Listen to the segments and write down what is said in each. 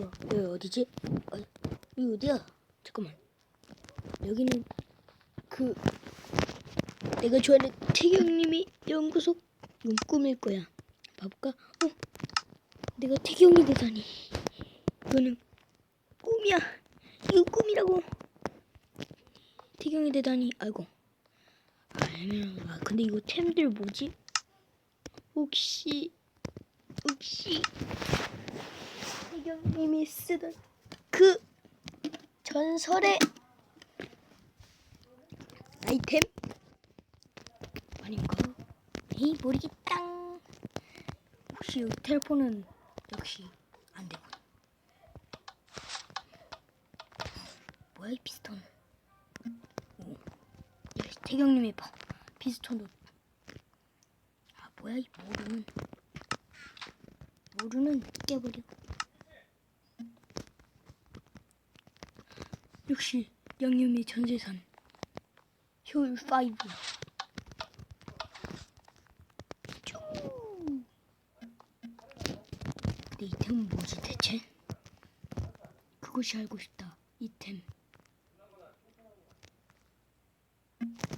여기 어디지? 어, 여기 어디야? 잠깐만. 여기는 그 내가 좋아하는 태경님이 연구소 이건 꿈일 거야. 봐볼까? 어, 내가 태경이 되다니. 이거는 꿈이야. 이거 꿈이라고. 태경이 되다니. 아이고. 아니면 아 근데 이거 템들 뭐지? 혹시 혹시 태경님이 쓰던 그 전설의 아이템 아닌가? 에이 모르겠다. 혹시 이 텔폰은 역시 안 되고. 뭐야 이 피스톤? 오, 역시 태경님이 봐. 피스톤도. 아 뭐야 이 모루는? 모루는 깨버리고. 역시 양념의 전재산. 효율 5. 쭈. 근데 이템은 뭐지 대체? 그것이 알고 싶다. 이템.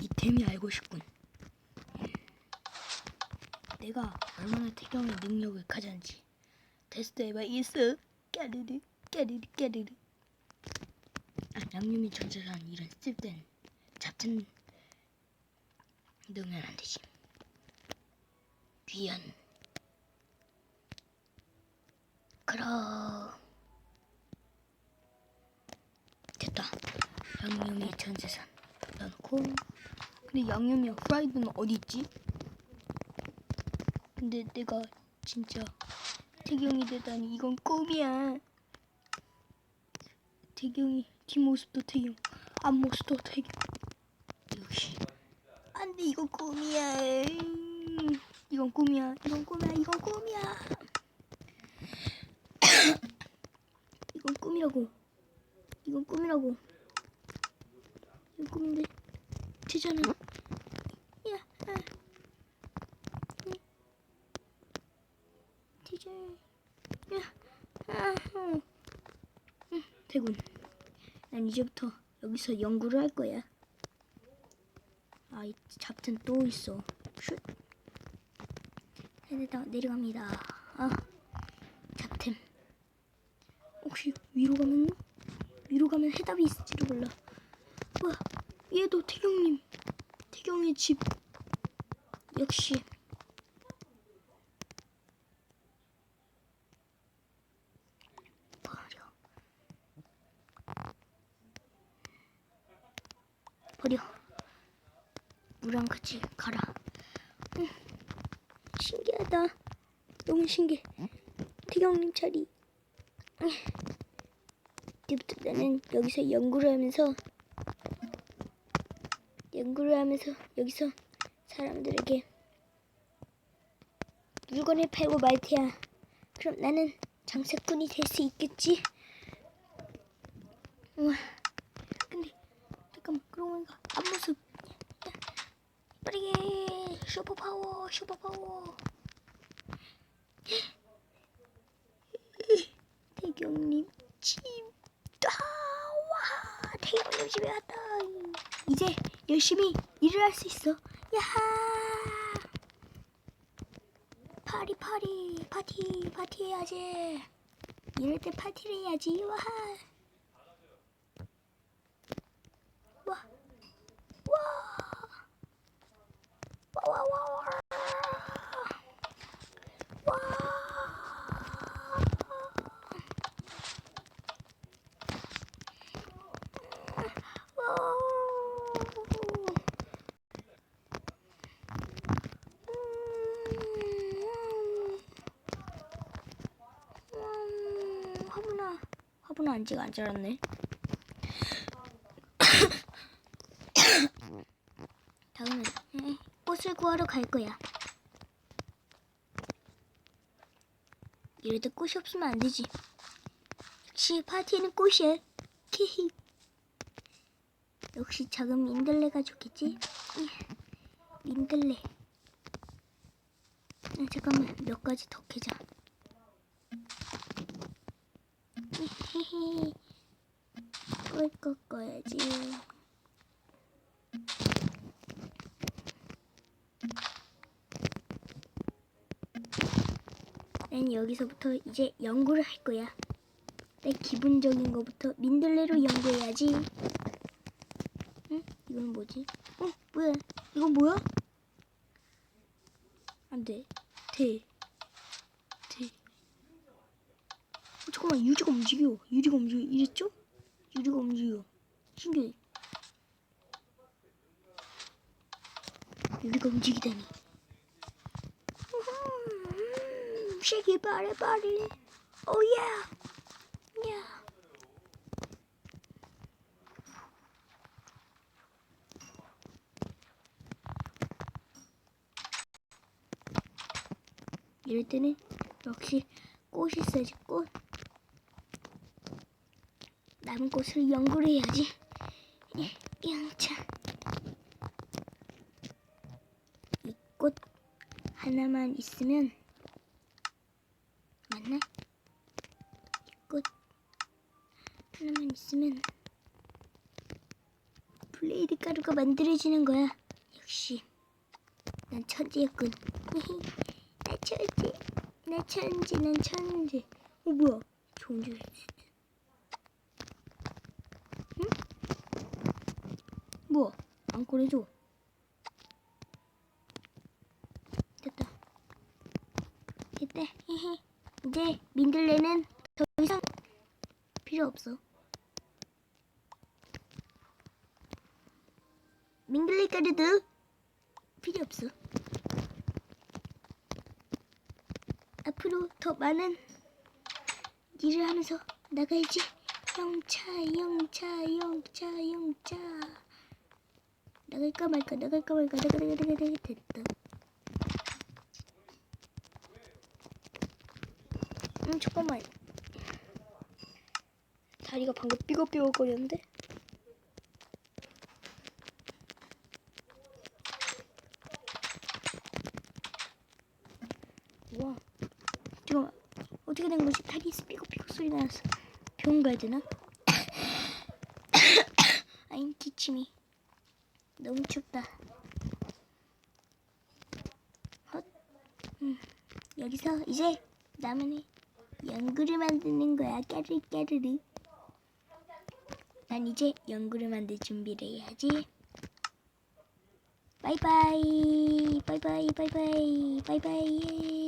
이템이 알고 싶군. 음. 내가 얼마나 태경의 능력을 가졌는지 테스트해봐야겠어. 까르르 까르르 까르르. 아, 양념이 전체란 이런 쓸땐 잡튼 넣으면 안 되지. 귀한. 그럼 됐다. 양념이 전세산 넣고. 근데 양념이 프라이드는 어디 있지? 근데 내가 진짜 태경이 되다니 이건 꿈이야. 태경이 뒷모습도 태경, 앞모습도 태경. 역시 안돼 이건 꿈이야. 음, 이건 꿈이야. 이건 꿈이야. 이건 꿈이야. 이건 꿈이라고. 이건 꿈이라고. 이건 꿈인데 되잖아. 야, 아. 응. 되자. 야, 아, 어. 응, 되군. 난 이제부터 여기서 연구를 할 거야. 아, 이 잡튼 또 있어. 슛. 해내다 내려갑니다. 아, 잡템. 혹시 위로 가면 위로 가면 해답이 있을지도 몰라. 와, 얘도 태경님. 태경의 집. 역시. 버려. 물랑 같이 가라. 응. 신기하다. 너무 신기해. 태경님 자리. 응. 이제부터 나는 여기서 연구를 하면서 연구를 하면서 여기서 사람들에게 물건을 팔고 말 테야. 그럼 나는 장사꾼이 될 수 있겠지? 우와. 근데 잠깐만 그러고 보니까 앞모습. 야, 빠르게. 슈퍼 파워 슈퍼 파워. 태경님 집다 와. 태경님 집에 왔다. 이제 열심히 일을 할 수 있어. 야하 파리 파리. 파티 파티 해야지. 이럴 때 파티를 해야지. 와하 와 와. 와, 와, 와, 와. 와. 음, 화분아, 화분아 안지가 안 자랐네. 다음은 에, 꽃을 구하러 갈 거야. 이래도 꽃이 없으면 안 되지. 역시 파티는 꽃이야. 키히. 역시 작은 민들레가 좋겠지? 이, 민들레. 아, 잠깐만 몇 가지 더 캐자. 히히히. 꿀 꺾어야지. 난 여기서부터 이제 연구를 할 거야. 내 기본적인 거부터 민들레로 연구해야지. 응? 이건 뭐지? 어? 뭐야? 이건 뭐야? 안 돼. 대. 대. 어, 잠깐만, 유리가 움직여. 유리가 움직여. 이랬죠? 유리가 움직여. 신기해. 유리가 움직이다니. 음, 쉐기 바리 바리. 오야. 야. 이럴 때는 역시 꽃이 있어야지 꽃. 남은 꽃을 연구를 해야지. 예, 영차. 이 꽃 하나만 있으면 맞나? 이 꽃 하나만 있으면 블레이드 가루가 만들어지는 거야. 역시 난 천재였군. 나 천재. 나 천재. 난 천재. 어 뭐야? 좋은 줄 알았지. 뭐야? 안 꺼내줘. 됐다. 됐다. 헤헤. 이제 민들레는 더 이상 필요 없어. 민들레 가루도 필요 없어. 앞으로 더 많은 일을 하면서 나가야지. 영차, 영차, 영차, 영차. 나갈까 말까, 나갈까 말까, 나가, 나가, 나가, 나가, 됐다. 음, 잠깐만. 다리가 방금 삐걱삐걱거렸는데? 와. 잠깐만. 어떻게 된 거지? 다리 삐걱삐걱 소리 나서 병원 가야 되나? 아임 기침이 너무 춥다. 헛. 음, 여기서 이제 나만의 연구를 만드는 거야. 까르르 까르르. 난 이제 연구를 만들 준비를 해야지. 바이바이 바이바이 바이바이 바이바이